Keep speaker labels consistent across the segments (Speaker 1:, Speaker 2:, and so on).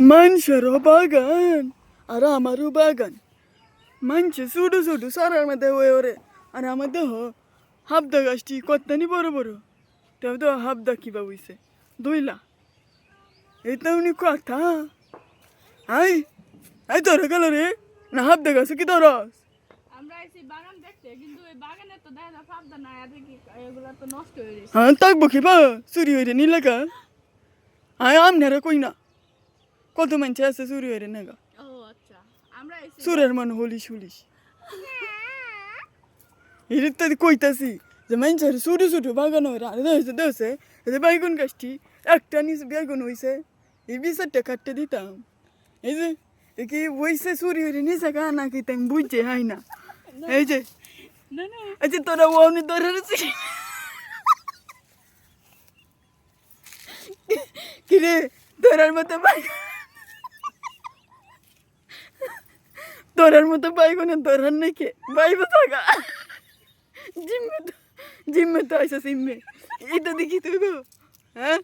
Speaker 1: মানুষেরও বাগান আর আমারও বাগান মানুষে ছোটো ছোটো সরার মধ্যে ওই ওরে আর আমার দেহ হাবদা গাছটি কত্তানি বড় বড় তাও তো হাবদা কিবা হইছে দইলা এটা উনি কথা আই আই ধরে গেল রে না হাবদা গাছ কি ধরস
Speaker 2: আমরা এসে বাগান দেখতে কিন্তু ওই বাগানে তো দেখা যায় সাবধান না আর কি এগুলো তো নষ্ট হয়ে
Speaker 1: হ্যাঁ থাকব কি বা চুরি হইরে নিলাগা আয় আমনেরা কই না কত মানুষ আছে চুরি হইরে নেগা
Speaker 2: আচ্ছা। আমরা
Speaker 1: সুরের মান হলিস হলিস এটা তো কইতাছি যে মানুষের ছোটো ছোটো বাগান হইরা আর দেখছে এই বাইগুন গাছটি একটা নিচে বেগুন হইছে এই বিচারটা কাটতে দিতাম। এই যে কি হইছে চুরি হইরে নিচে গা নাকি তাই বুঝছে হাই না। এই যে
Speaker 2: না না।
Speaker 1: এই যে তোরা ওনি ধরে রয়েছি কিরে তোরার মতো বাইগুন তোরার মতো বাইগুনের ধরার নাকি? বাইব থাকা জিম্মে তো জিম্মে তো আইসা সিম্মে এটা দেখি তুই গো হ্যাঁ?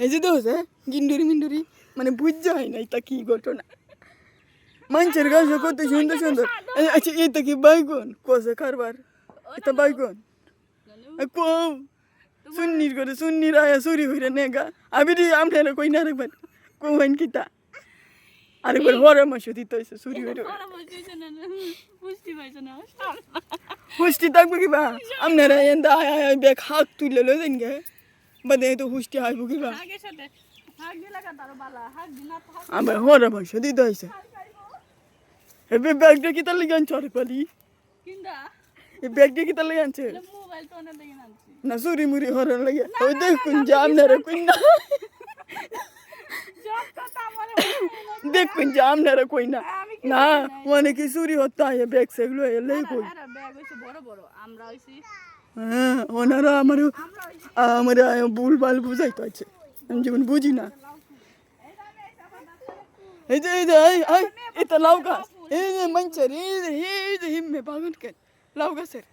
Speaker 1: এই যে দোষ হ্যাঁ? গিন্ডুরি মিন্ডুরি মানে বুঝতে হয় না এটা কি ঘটনা। মানুষের গাছ কত সুন্দর সুন্দর। আচ্ছা এটা কি বাইগুন? কষে কারবার এটা বাইগুন? কৌ সুন্নির করে সুন্নির আয়া চুরি হইরে নেগা। আমি রে আপনারা কই না রাখবেন কৌন কিতা আরেকবার হরে মাসে দিতে হয়েছে চুরি
Speaker 2: না
Speaker 1: হুষ্টি থাকবে কিবা আপনারা এন্দা আয় আয় ব্যাগ হাত তুলে লই দেন গে বাদে তো হুষ্টি
Speaker 2: দিলে কা তার হাক
Speaker 1: আমার হরে মাসে দিতে হয়েছে এবে ব্যাগটা কিতা লেগে আনছো আরে পালি এই ব্যাগটা কিতা লেগে আনছে না চুরি মুড়ি হরে লাগে ওই দেখুন যে আপনারা কই না
Speaker 2: জব কথা আমার
Speaker 1: দেখুন যে আপনারা কই না না অনেকে চুরি হতে হয় ব্যাগ সেগুলো এলে কই
Speaker 2: এরা ব্যাগ হইছে বড় বড় আমরা হইছি
Speaker 1: হ্যাঁ ওনারা আমার
Speaker 2: আমরা হইছি
Speaker 1: আমার ভুল ভালো বুঝাইতে আছে আমি যেমন বুঝি না এই যে এই যে এই এই এটা লাউ গাছ এই যে মঞ্চের এই যে এই যে হিম্মে বাগান কেন লাউ গাছের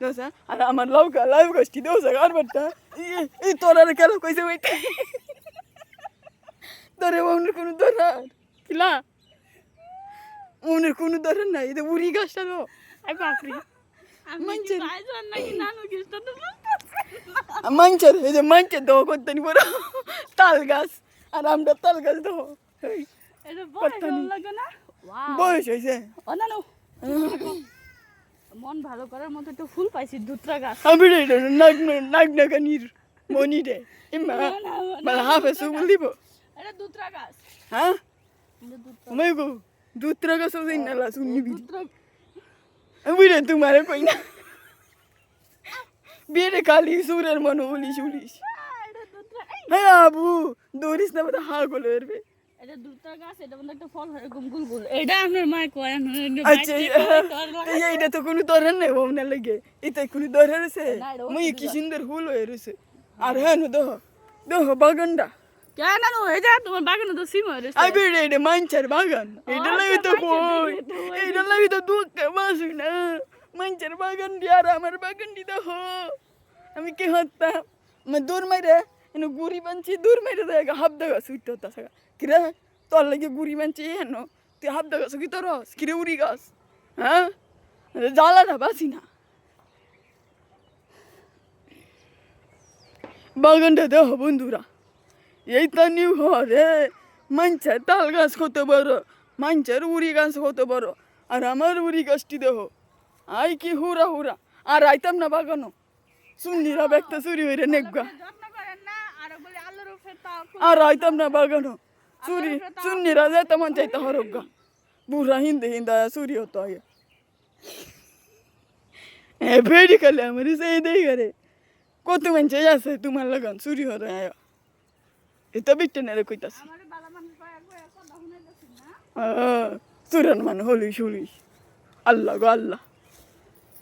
Speaker 1: দোসা আর আমার লাউ গা লাউ গাছটি দোসা আর বাট্টা এই তোর আর কেন কইছে ওইটা তোরে ওনের কোনো দরার কিলা? ওনের কোনো দরার নাই এটা উড়ি গাছটা তো।
Speaker 2: আই বাপরি।
Speaker 1: মাঞ্চের এই যে মাঞ্চের দেওয়া করতে নি। বড় তাল গাছ আর আমরা তাল গাছ
Speaker 2: ওয়াও
Speaker 1: বয়স হয়েছে।
Speaker 2: মন ভালো করার মতো একটু ফুল পাইছি দুত্রা গাছ।
Speaker 1: আমি রে নাক নাক নাকানির মনি রে ইমা
Speaker 2: না, না,
Speaker 1: মানে হাফে সুবল দিব।
Speaker 2: এটা দুত্রা গাছ
Speaker 1: হ্যাঁ? আমি গো দুত্রা গাছ ওই নালা শুনি বি
Speaker 2: দুত্রা
Speaker 1: আমি রে তোমারে কই না। বেরে কালি সুরের মন উলিশ উলিশ হ্যাঁ আবু দৌড়িস না বাদা হা গলে এরবে
Speaker 2: এটা দুত্রা গাছ এটা মধ্যে একটা ফল হয় এরকম গুল গুল। এটা আপনার মা কয়
Speaker 1: আচ্ছা এই এইটা তো কোনো দরকার নেই ওম না লাগে। এটা কোনো দরকার আছে
Speaker 2: না,
Speaker 1: মুই কি সুন্দর ফুল হয়ে রয়েছে। আর হ্যাঁ নো দেহ। দেহ বাগানটা।
Speaker 2: কেন যে তোমার বাগানে তো সিম হয়ে
Speaker 1: আই বেড়ে এটা মাঞ্চার বাগান এটা লাগে তো কই এটা লাগে তো দুঃখ বাসু না মাঞ্চার বাগান আর আমার বাগান দি দেহ আমি কি হতাম আমি দূর মাইরে এনে গুড়ি বানছি দূর মাইরে দেয় হাফ দাগা সুইতে হতা সাগা কিরে তোর লাগে গুড়ি বানছি হেন তুই হাফ দাগা সুকি তোর কিরে উড়ি গাছ হ্যাঁ জ্বালা না বাসি না বাগানটা দেহ বন্ধুরা এই তো নিউ হরে মাঞ্চার তাল গাছ কত বড় মাঞ্চার উড়ি গাছ কত বড় আর আমার উড়ি গাছটি দেহ আই কি হুরা হুরা আর আইতাম না বাগানো সুন্দিরা ব্যক্ত চুরি হইরে নেগা
Speaker 2: যত্ন করেন না আর বলে আল্লাহর উপরে তাও
Speaker 1: আর আইতাম না বাগানো চুরি সুন্নিরা যেতে মন চাইতে হরগা বুড়া হিন্দে হিন্দা চুরি হতো আগে হ্যাঁ ফেরি খালে আমার সেই দেই করে কত মানুষ আছে তোমার লাগান চুরি হরে আয় এটা বিটে নেড়ে কইতাছে। চুরান মানে হলিস হলিস আল্লাহ গো আল্লাহ।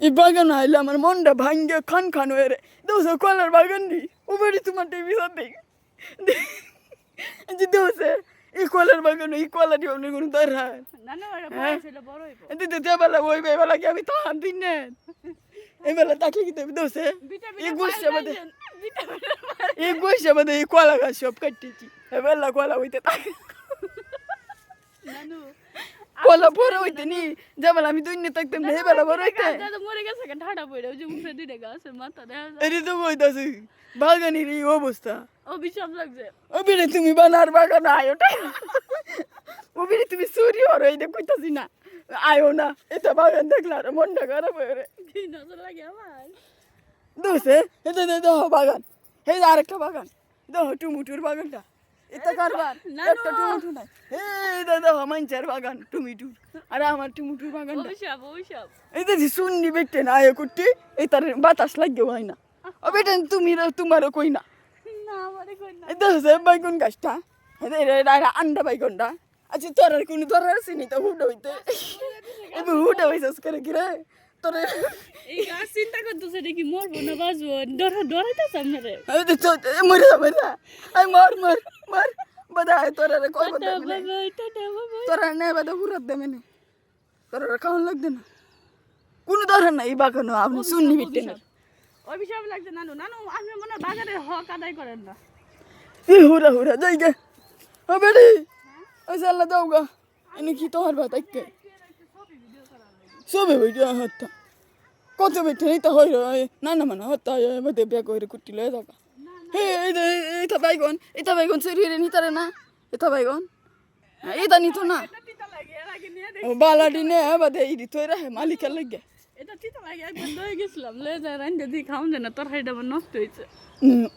Speaker 1: এই বাগান আইলে আমার মনটা ভাঙ্গে খান খান হয়ে রে। দোষে কলার বাগান দি উপরে তোমার টিভি সাথে যে দোষে এই কলার বাগান এই কলারই অনেক কোনো দরকার হ্যাঁ? দিতে দেবেলা ওই বেবেলা কি আমি তো হাত দিন এবেলা তাকলে কি দেবে দোষে এই গোষ্ঠী আমাদের এই গোষ্ঠী আমাদের এই কলা গাছ সব কাটতেছি এবেলা কলা হইতে থাকে কলা বড় হইতে নি যেবেলা আমি দুই নিয়ে থাকতাম না এবেলা বড় হইতে
Speaker 2: মরে গেছে ঠাডা পড়ে ওই যে মুখে দুইটা গাছ মাথা দেখা
Speaker 1: এটি তো কইতাছি বাগানের এই অবস্থা
Speaker 2: অভিশাপ লাগছে
Speaker 1: ওবিরে তুমি বানার বাগান আয়ো ওবিরে তুমি চুরি হরো এই কইতাছি না আয়ো না এটা বাগান দেখলে আর মনটা খারাপ হয়ে রে
Speaker 2: নজর লাগে আমার
Speaker 1: দোষে এটা দে দেহ বাগান এই যে আরেকটা বাগান দেহ টুমুটুর বাগানটা এটা
Speaker 2: না,
Speaker 1: একটা। টুমুটু নাই এই দে দেহ মাঞ্চার বাগান টুমিটুর আর আমার টুমুটুর বাগানটা এই যে শুননি বেটে না আয়ো করতে এই তার বাতাস লাগে হয় না ও বেটা তুমি তোমারও কই না
Speaker 2: না আমারে কই না
Speaker 1: এটা হচ্ছে বাইগুন গাছটা আন্ডা বাইগুনটা আচ্ছা তোর আর কোনো তোর আর চিনি তো হুডা হইতে। এবার হুডা হইছিস করে কি রে? তোর
Speaker 2: এই গাছ চিন্তা করতেছে নাকি মরবো না বাঁচবো। ডর ডরাইতেছে আপনারে
Speaker 1: মরে যা মরে যা আই মর মর মর। বাদা তোর আর কই বাদা তোর আর নেই বাদা হুরাত দে মেনে তোর আর খাওয়ান লাগবে না। কোনো দরকার নাই বাগানো আপনি শুননি বিটে না।
Speaker 2: অভিশাপ লাগছে নানু নানু আপনি মনে বাগানের হক আদায় করেন না।
Speaker 1: হুরা হুরা যাই গে। ও বেড়ি। ওই সাল্লা দাও গা এনে কি তোমার ভাত আইকে সবে ভিডিও হত্যা কত বেটে এই তো হই না না মানে হত্যা মধ্যে ব্যাগ হইরে কুটি লয়ে দাও হে এই এইটা বাইগন এটা বাইগন সরি রে নিতারে না এটা বাইগন এটা নিতো না
Speaker 2: এটা
Speaker 1: ও বালাডি নে বাদে এই দিতো রে মালিকের লাগে
Speaker 2: এটা তিতা লাগে একবার লয়ে গেছিলাম লয়ে যায় রান্না দিয়ে খাওন যায় না তোর আমার নষ্ট হয়েছে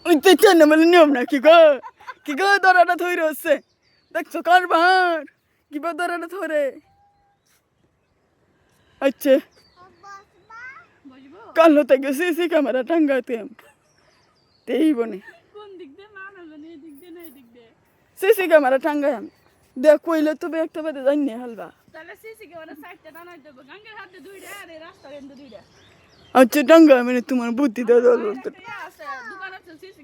Speaker 1: ওই তো চেন মানে নিয়ম না কি গো কি গো দরাটা থই রচ্ছে দেখছ কারবার কি বা দরাটা ধরে? আচ্ছা। কাল হতে গেছে সি ক্যামেরা টাঙ্গাতে তেই বনে
Speaker 2: না না।
Speaker 1: সিসি ক্যামেরা টাঙ্গাই আমি। দেখ, কইলে তো একটা বাদে জানি হালবা।
Speaker 2: তাহলে সিসি ক্যামেরা সাইডটা টানাই দেবো। গাঙ্গের হাতে দুইটা, আর রাস্তার এন্ডে দুইটা।
Speaker 1: আচ্ছা টাঙ্গা মানে তোমার বুদ্ধি দেওয়া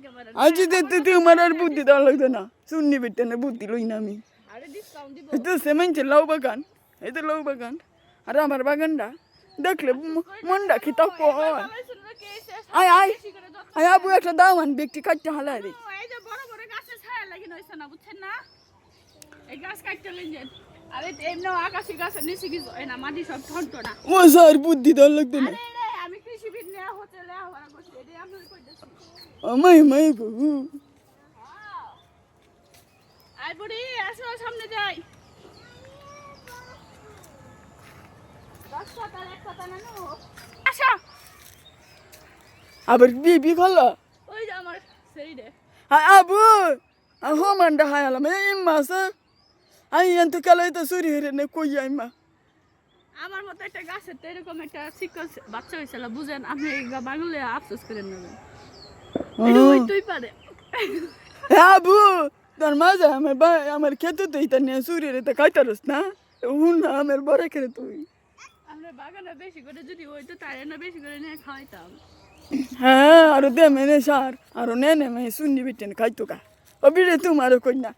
Speaker 2: ক্যামেরা
Speaker 1: আজ দেখতে তোমার আর বুদ্ধি দেওয়া লাগতো না। শুননি বেটে না বুদ্ধি লই না আমি। এই তো সেমেন্টে লাউ বাগান এই তো লাউ বাগান। আর আমার বাগানটা দেখলে মনটা
Speaker 2: না
Speaker 1: আয় আয় আয় আবু একটা দাম আন ব্যক্তি কাটতে হালাই রে
Speaker 2: ও,
Speaker 1: স্যার বুদ্ধি দেওয়া লাগতো না।
Speaker 2: আরে রে আমি কৃষিবিদ নিয়ে হতে এটাই আপনার কইতেছি।
Speaker 1: আমাই মাই গো
Speaker 2: আয় বুড়ি আসো সামনে যাই। দশটা তার একটা তা
Speaker 1: আবার বিবি খালা
Speaker 2: ওই যে আমার সেই রে।
Speaker 1: আয় আবু মান্ডা হায়ালাম এই মাসা আই এন্ত কালাই তো সুরি হরে নে কই আই মা?
Speaker 2: আমার মতো একটা গাছের তো এরকম একটা শিকল বাচ্চা হয়েছিল বুঝেন আপনি বাংলে আফসোস করে নেবেন এটা হইতেই পারে।
Speaker 1: আবু তোর মাঝে আমার আমার খেতে তো এটা নিয়ে সুরি রে তো খাইতারস না? হুন না আমার বড় খেলে তুই।
Speaker 2: আমরা বাগানে বেশি করে যদি হইতো তারে না বেশি করে নিয়ে খাওয়াইতাম।
Speaker 1: হ্যাঁ আরও দে মেনে সার আরও নে নে মে শুননি বিটেন খাইতো কা ও বিড়ে তোমারও না